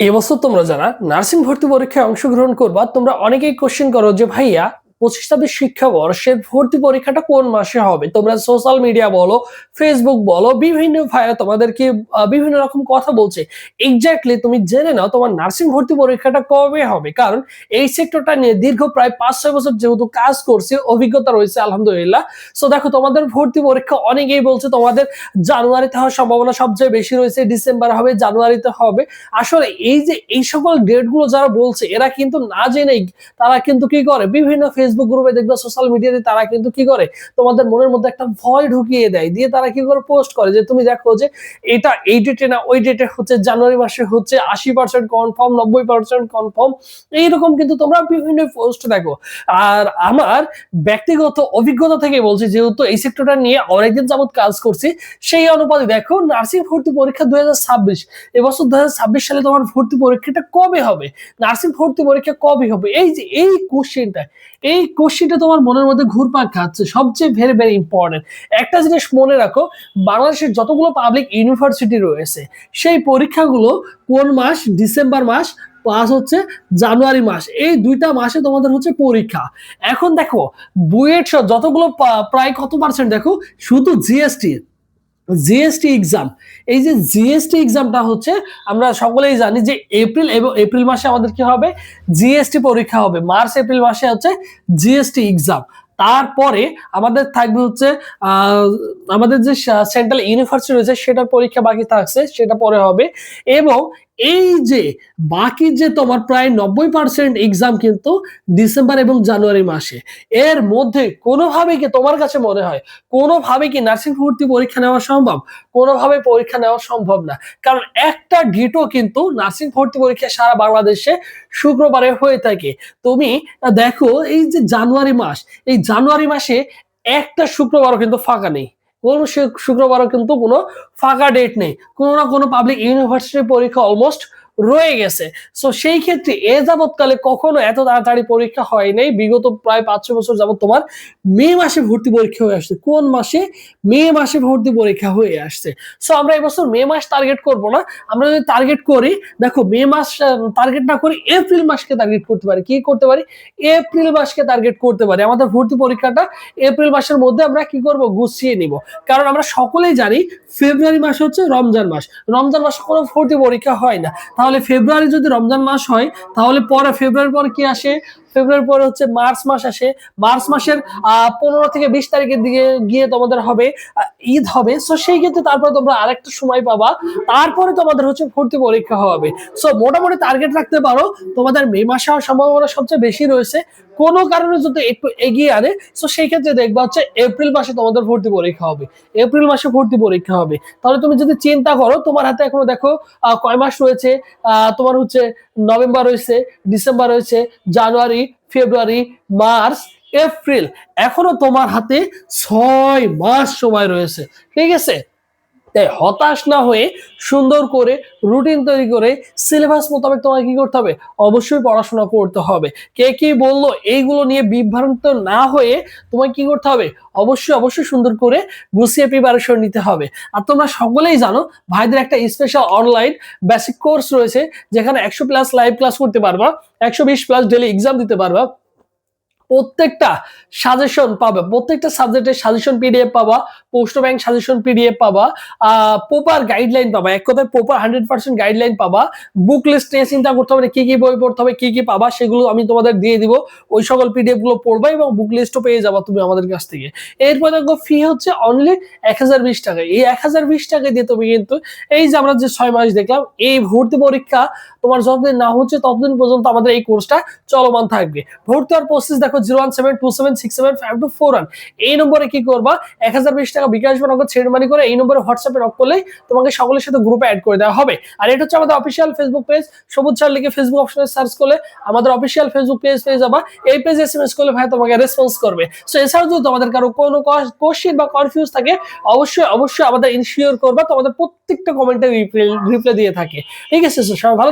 এবছর তোমরা যারা নার্সিং ভর্তি পরীক্ষায় অংশগ্রহণ করবা তোমরা অনেকেই কোশ্চেন করো যে ভাইয়া পঁচিশ ছাব্বিশ শিক্ষাবর্ষের ভর্তি পরীক্ষাটা কোন মাসে হবে? তোমরা সোশ্যাল মিডিয়া বলো ফেসবুক বলো, বিভিন্ন ভাইয়া তোমাদেরকে বিভিন্ন রকম কথা বলছে। এক্স্যাক্টলি তুমি জেনে নাও তোমার নার্সিং ভর্তি পরীক্ষাটা কবে হবে। কারণ এই সেক্টরটা নিয়ে দীর্ঘ প্রায় পাঁচ ছয় বছর যেহেতু কাজ করছে, অভিজ্ঞতা রয়েছে, আলহামদুলিল্লাহ। সো দেখো, তোমাদের ভর্তি পরীক্ষা অনেকেই বলছে তোমাদের জানুয়ারিতে হওয়ার সম্ভাবনা সবচেয়ে বেশি রয়েছে, ডিসেম্বর হবে, জানুয়ারিতে হবে। আসলে এই যে এই সকল ডেটগুলো যারা বলছে, এরা কিন্তু না জেনেই তারা কিন্তু কি করে? বিভিন্ন ফেসবুক গ্রুপে দেখবে সোশ্যাল মিডিয়াতে তারা কিন্তু কি করে? তোমাদের মনের মধ্যে একটা ভয় ঢুকিয়ে দেয়। দিয়ে তারা কি করে পোস্ট করে? যে তুমি দেখো যে এটা এই ডেটে না, ওই ডেটে হচ্ছে, জানুয়ারি মাসে হচ্ছে আশি পার্সেন্ট কনফার্ম নব্বই পার্সেন্ট কনফার্ম এইরকম কিন্তু তোমরা বিভিন্ন পোস্ট দেখো। আর আমার ব্যক্তিগত অভিজ্ঞতা থেকে বলছি, যেহেতু এই সেক্টরটা নিয়ে অনেকদিন যাবত কাজ করছি, সেই অনুপাতে দেখো, নার্সিং ভর্তি পরীক্ষা দুই হাজার ছাব্বিশ। এবছর দুই হাজার ছাব্বিশ সালে তোমার ভর্তি পরীক্ষাটা কবে হবে? নার্সিং ভর্তি পরীক্ষা কবে হবে? এই যে, এই কোশ্চেনটা এই কোশ্চেনটা তোমার মনের মধ্যে ঘুরপাক খাচ্ছে, সবচেয়ে ভেরি ভেরি ইম্পর্টেন্ট একটা জিনিস মনে রাখো, বাংলাদেশের যতগুলো পাবলিক ইউনিভার্সিটি রয়েছে, সেই পরীক্ষাগুলো কোন মাস? ডিসেম্বর মাস প্লাস হচ্ছে জানুয়ারি মাস। এই দুইটা মাসে তোমাদের হচ্ছে পরীক্ষা। এখন দেখো, বুয়েট যতগুলো, প্রায় কত পার্সেন্ট দেখো? শুধু জিএসটি জিএসটি এক্সাম এই যে জিএসটি এক্সামটা হচ্ছে, আমরা সকলেই জানি যে এপ্রিল এবং এপ্রিল মাসে আমাদের কি হবে? জিএসটি পরীক্ষা হবে। মার্চ এপ্রিল মাসে হচ্ছে জিএসটি এক্সাম তারপরে আমাদের থাকবে হচ্ছে আমাদের যে সেন্ট্রাল ইউনিভার্সিটি রয়েছে, সেটার পরীক্ষা বাকি থাকছে, সেটা পরে হবে। এবং এই যে বাকি যে তোমার প্রায় নব্বই পার্সেন্ট এক্সাম কিন্তু ডিসেম্বর এবং জানুয়ারি মাসে, এর মধ্যে কোনোভাবে কি তোমার কাছে মনে হয় কোনোভাবে কি নার্সিং ভর্তি পরীক্ষা নেওয়া সম্ভব? কোনোভাবে পরীক্ষা নেওয়া সম্ভব না। কারণ একটা গেটও কিন্তু নার্সিং ভর্তি পরীক্ষা সারা বাংলাদেশে শুক্রবারে হয়ে থাকে। তুমি দেখো এই যে জানুয়ারি মাস, এই জানুয়ারি মাসে একটা শুক্রবারও কিন্তু ফাঁকা নেই। কোনো শুক্রবারও কিন্তু কোনো ফাঁকা ডেট নেই। কোনো না কোনো পাবলিক ইউনিভার্সিটির পরীক্ষা অলমোস্ট রয়ে গেছে। সো সেই ক্ষেত্রে এ যাবৎকালে কখনো এত তাড়াতাড়ি পরীক্ষা হয় নাই। বিগত প্রায় পাঁচ ছ বছর যাবত তোমার মে মাসে ভর্তি পরীক্ষা হয়ে আসছে। কোন মাসে? মে মাসে ভর্তি পরীক্ষা হয়ে আসছে। সো আমরা এবছর মে মাস টার্গেট করব না। আমরা যদি টার্গেট করি, দেখো মে মাস টার্গেট না করি এপ্রিল মাসকে টার্গেট করতে পারি। কি করতে পারি? এপ্রিল মাসকে টার্গেট করতে পারি। আমাদের ভর্তি পরীক্ষাটা এপ্রিল মাসের মধ্যে আমরা কি করব? গুছিয়ে নিব। কারণ আমরা সকলেই জানি, ফেব্রুয়ারি মাস হচ্ছে রমজান মাস। রমজান মাসে কোনো ভর্তি পরীক্ষা হয় না। তাহলে ফেব্রুয়ারি যদি রমজান মাস হয় তাহলে পরে ফেব্রুয়ারি পর কি আসে? ফেব্রুয়ারি পরে হচ্ছে মার্চ মাস আসে। মার্চ মাসের পনেরো থেকে বিশ তারিখের দিকে গিয়ে তোমাদের হবে ঈদ হবে। সো সেই ক্ষেত্রে তারপরে তোমরা আরেকটা সময় পাবা। তারপরে তোমাদের হচ্ছে ভর্তি পরীক্ষা হবে। সো মোটামুটি টার্গেট রাখতে পারো। তোমাদের মে মাসে হওয়ার সম্ভাবনা সবচেয়ে বেশি রয়েছে। কোনো কারণে যদি একটু এগিয়ে আনে তো সেই ক্ষেত্রে দেখবা হচ্ছে এপ্রিল মাসে তোমাদের ভর্তি পরীক্ষা হবে। এপ্রিল মাসে ভর্তি পরীক্ষা হবে। তাহলে তুমি যদি চিন্তা করো, তোমার হাতে এখনও দেখো কয় মাস রয়েছে তোমার হচ্ছে নভেম্বর রয়েছে, ডিসেম্বর রয়েছে, জানুয়ারি ফেব্রুয়ারি মার্চ এপ্রিল। এখনও তোমার হাতে ছয় মাস সময় রয়েছে। ঠিক আছে? তাই হতাশ না হয়ে সুন্দর করে রুটিন তৈরি করে সিলেবাস মোতাবেক তোমাকে কি করতে হবে? অবশ্যই পড়াশোনা করতে হবে। কে কি বলল এইগুলো নিয়ে বিভ্রান্ত না হয়ে তোমাকে কি করতে হবে? অবশ্যই অবশ্যই সুন্দর করে গুছিয়ে প্রিপারেশন নিতে হবে। আর তোমরা সকলেই জানো, ভাইদের একটা স্পেশাল অনলাইন বেসিক কোর্স রয়েছে, যেখানে একশো প্লাস লাইভ ক্লাস করতে পারবা, একশো বিশ প্লাস ডেলি এক্সাম দিতে পারবা। প্রত্যেকটা সাজেশন পাবে, প্রত্যেকটা সাবজেক্টের সাজেশন পিডিএফ পাবা পোস্ট ব্যাংক সাজেশন পিডিএফ পাবা প্রপার গাইডলাইন পাবা, এক কথায় প্রপার হান্ড্রেড পার্সেন্ট গাইডলাইন পাবা বুক লিস্ট নিয়ে চিন্তা করতে হবে কি কি বই পড়তে হবে, কি কি পাবা, সেগুলো আমি তোমাদের দিয়ে দিব, ওই সকল পিডিএফগুলো পড়বা এবং বুক লিস্টও পেয়ে যাবা তুমি আমাদের কাছ থেকে। এরপর দেখো ফি হচ্ছে অনলি এক হাজার বিশ টাকা, এই এক হাজার বিশ টাকা দিয়ে তুমি কিন্তু এই যে আমরা যে ছয় মাস দেখলাম, এই ভর্তি পরীক্ষা তোমার যতদিন না হচ্ছে ততদিন পর্যন্ত আমাদের এই কোর্সটা চলমান থাকবে। ভর্তি হওয়ার প্রসেস দেখো এই নম্বরে কি করবা? এক হাজার বিশ টাকা বিকাশ নগদ মানি করে এই নম্বরে হোয়াটসঅ্যাপে নক তোমাকে সকলের সাথে গ্রুপে অ্যাড করে দেওয়া হবে। আর এটা হচ্ছে আমাদের অফিসিয়াল ফেসবুক পেজ সবুজ লিখে ফেসবুক অপশনে সার্চ করলে আমাদের অফিসিয়াল ফেসবুক পেজ পেয়ে যাবা। এই এস এম এস করলে ভাই তোমাকে রেসপন্স করবে। সো এছাড়াও যদি তোমাদের কারও কোনো কোশ্চেন বা কনফিউজ থাকে, অবশ্যই অবশ্যই আমাদের ইনশিওর করবা। তোমাদের প্রত্যেকটা কমেন্টে রিপ্লাই দিয়ে থাকে। ঠিক আছে সবাই ভালো